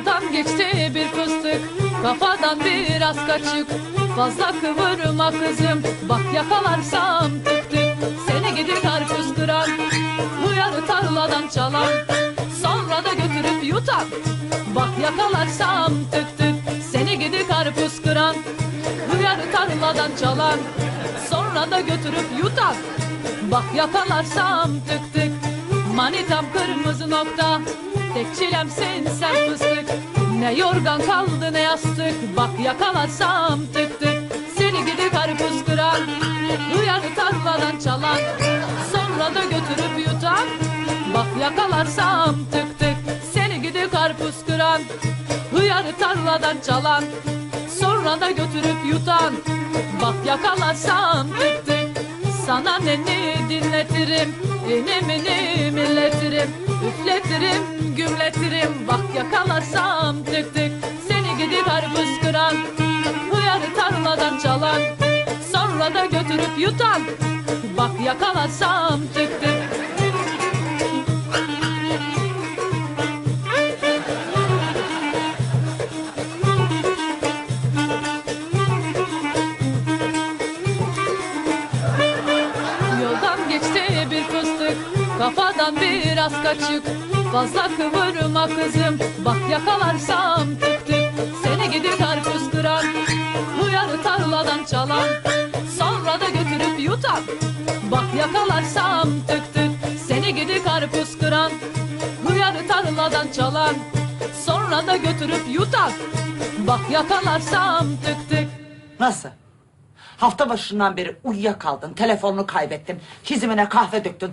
Yoldan geçti bir fıstık Kafadan biraz kaçık. Fazla kıvırma kızım Bak yakalarsam tık tık. Seni gidi karpuz kıran Hıyarı tarladan çalan. Sonra da götürüp yutan Bak yakalarsam tık tık. Seni gidi karpuz kıran Hıyarı tarladan çalan. Sonra da götürüp yutan Bak yakalarsam tık tık. Manitam kırmızı nokta Tek çilemsin sen fıstık Ne yorgan kaldı ne yastık. Bak yakalarsam tık tık. Seni gidi karpuz kıran Duyarı tarladan çalan Sonra da götürüp yutan Bak yakalarsam tık tık. Seni gidi karpuz kıran Hıyarı tarladan çalan Sonra da götürüp yutan Bak yakalarsam tık tık Sana neni dinletirim İnemini milletirim Üfletirim gümletirim. Bak yakalarsam tık tık Seni gidi karpuz kıran Hıyarı tarladan çalan Sonra da götürüp yutan. Bak yakalarsam tık tık Kafadan biraz kaçık Fazla kıvırma kızım. Bak yakalarsam tık tık Seni gidi karpuz kıran Hıyarı tarladan çalan Sonra da götürüp yutan. Bak yakalarsam tık tık Seni gidi karpuz kıran Hıyarı tarladan çalan Sonra da götürüp yutan. Bak yakalarsam tık tık. Nasıl? Hafta başından beri uyuyakaldın, telefonunu kaybettin, çizimine kahve döktün,